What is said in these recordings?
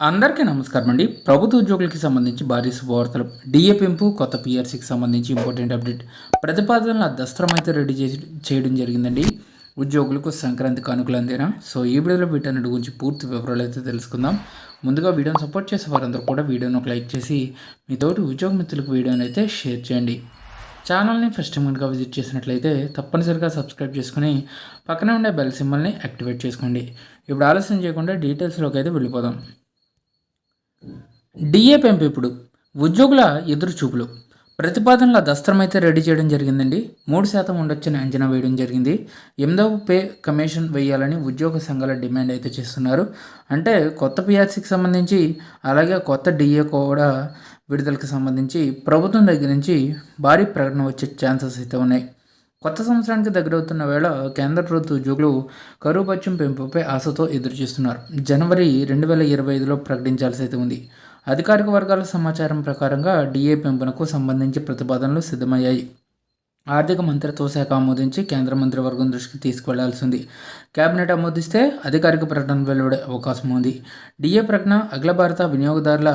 అందరికీ నమస్కారం అండి. ప్రభుత్వ ఉద్యోగులకి సంబంధించి భారీ శుభవార్తలు. డిఏ పెంపు కొత్త పిఆర్సీకి సంబంధించి ఇంపార్టెంట్ అప్డేట్. ప్రతిపాదనల దస్త్రం అయితే రెడీ చేయడం జరిగిందండి. ఉద్యోగులకు సంక్రాంతి కానుకలు అందేనా? సో ఈ వీడియోలో వీటన్నిటి గురించి పూర్తి వివరాలు అయితే తెలుసుకుందాం. ముందుగా వీడియోని సపోర్ట్ చేసే వారందరూ కూడా వీడియోను ఒక లైక్ చేసి మీ తోటి ఉద్యోగ మిత్రులకు వీడియోని అయితే షేర్ చేయండి. ఛానల్ని ఫస్ట్ కనుక విజిట్ చేసినట్లయితే తప్పనిసరిగా సబ్స్క్రైబ్ చేసుకుని పక్కనే ఉండే బెల్ సింబల్ని యాక్టివేట్ చేసుకోండి. ఇప్పుడు ఆలస్యం చేయకుండా డీటెయిల్స్లోకి అయితే వెళ్ళిపోదాం. డిఏ పెంపు ఇప్పుడు. ఉద్యోగుల ఎదురు చూపులు. ప్రతిపాదనల దస్త్రమైతే అయితే రెడీ చేయడం జరిగిందండి. మూడు శాతం ఉండొచ్చని అంచనా వేయడం జరిగింది. ఎనిమిదవ పే కమిషన్ వేయాలని ఉద్యోగ సంఘాల డిమాండ్ అయితే చేస్తున్నారు. అంటే కొత్త పిఆర్సీకి సంబంధించి అలాగే కొత్త డిఏ కూడా విడుదలకు సంబంధించి ప్రభుత్వం దగ్గర నుంచి భారీ ప్రకటన వచ్చే ఛాన్సెస్ అయితే ఉన్నాయి. కొత్త సంవత్సరానికి దగ్గరవుతున్న వేళ కేంద్ర ప్రభుత్వ ఉద్యోగులు కరువు పశ్చిమ పెంపుపై ఆశతో ఎదురుచూస్తున్నారు. జనవరి రెండు వేల ఇరవై ఐదులో ప్రకటించాల్సి అయితే ఉంది. అధికారిక వర్గాల సమాచారం ప్రకారంగా డిఏ పెంపునకు సంబంధించి ప్రతిపాదనలు సిద్ధమయ్యాయి. ఆర్థిక మంత్రిత్వ శాఖ ఆమోదించి కేంద్ర మంత్రివర్గం దృష్టికి తీసుకువెళ్ళాల్సింది కేబినెట్ ఆమోదిస్తే అధికారిక ప్రకటన వెలువడే అవకాశం ఉంది. డిఏ ప్రకటన అఖిల భారత వినియోగదారుల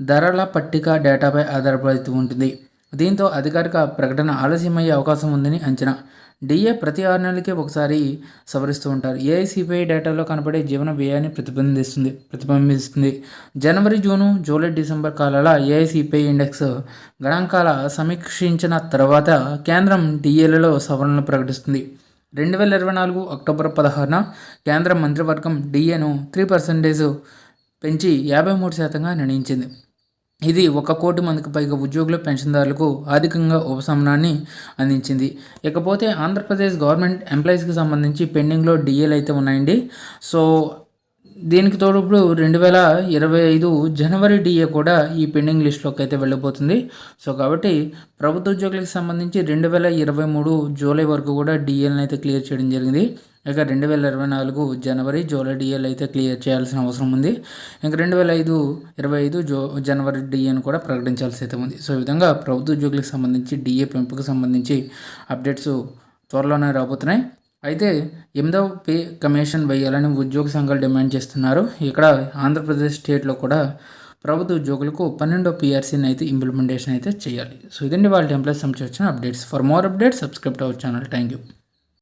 ధరల పట్టిక డేటాపై ఆధారపడి ఉంటుంది. దీంతో అధికారిక ప్రకటన ఆలస్యమయ్యే అవకాశం ఉందని అంచనా. డిఏ ప్రతి ఆరు నెలలకి ఒకసారి సవరిస్తూ ఉంటారు. ఏఐసిపిఐ డేటాలో కనపడే జీవన వ్యయాన్ని ప్రతిబింబిస్తుంది ప్రతిబింబిస్తుంది. జనవరి జూను జూలై డిసెంబర్ కాలాల ఏఐసిపిఐ ఇండెక్స్ గణాంకాల సమీక్షించిన తర్వాత కేంద్రం డిఏలలో సవరణలు ప్రకటిస్తుంది. రెండు వేల ఇరవై నాలుగు అక్టోబర్ పదహారున కేంద్ర మంత్రివర్గం డిఏను త్రీ పర్సెంటేజ్ పెంచి యాభై మూడు శాతంగా నిర్ణయించింది. ఇది ఒక కోటి మందికి పైగా ఉద్యోగుల పెన్షన్దారులకు ఆర్థికంగా ఉపశమనాన్ని అందించింది. ఇకపోతే ఆంధ్రప్రదేశ్ గవర్నమెంట్ ఎంప్లాయీస్కి సంబంధించి పెండింగ్లో డిఏలు అయితే ఉన్నాయండి. సో దీనికి తోడు ఇప్పుడు రెండు వేల ఇరవై ఐదు జనవరి డిఏ కూడా ఈ పెండింగ్ లిస్ట్లోకి అయితే వెళ్ళిపోతుంది సో కాబట్టి ప్రభుత్వ ఉద్యోగులకు సంబంధించి రెండు వేల ఇరవై మూడు జూలై వరకు కూడా డిఏలను అయితే క్లియర్ చేయడం జరిగింది. ఇక రెండు వేల ఇరవై నాలుగు జనవరి జూలై డిఏలు అయితే క్లియర్ చేయాల్సిన అవసరం ఉంది. ఇంకా రెండు వేల ఐదు ఇరవై ఐదు జో జనవరి డిఏను కూడా ప్రకటించాల్సి అయితే ఉంది. సో ఈ విధంగా ప్రభుత్వ ఉద్యోగులకు సంబంధించి డిఏ పెంపుకు సంబంధించి అప్డేట్స్ త్వరలోనే రాబోతున్నాయి. అయితే ఎనిమిదవ పే కమిషన్ వేయాలని ఉద్యోగ సంఘాలు డిమాండ్ చేస్తున్నారు. ఇక్కడ ఆంధ్రప్రదేశ్ స్టేట్లో కూడా ప్రభుత్వ ఉద్యోగులకు పన్నెండో పిఆర్సీని అయితే ఇంప్లిమెంటేషన్ అయితే చేయాలి. సో ఇదండి వాళ్ళ టెంప్లెస్ సంబంధించి వచ్చిన updates for more updates subscribe our channel thank you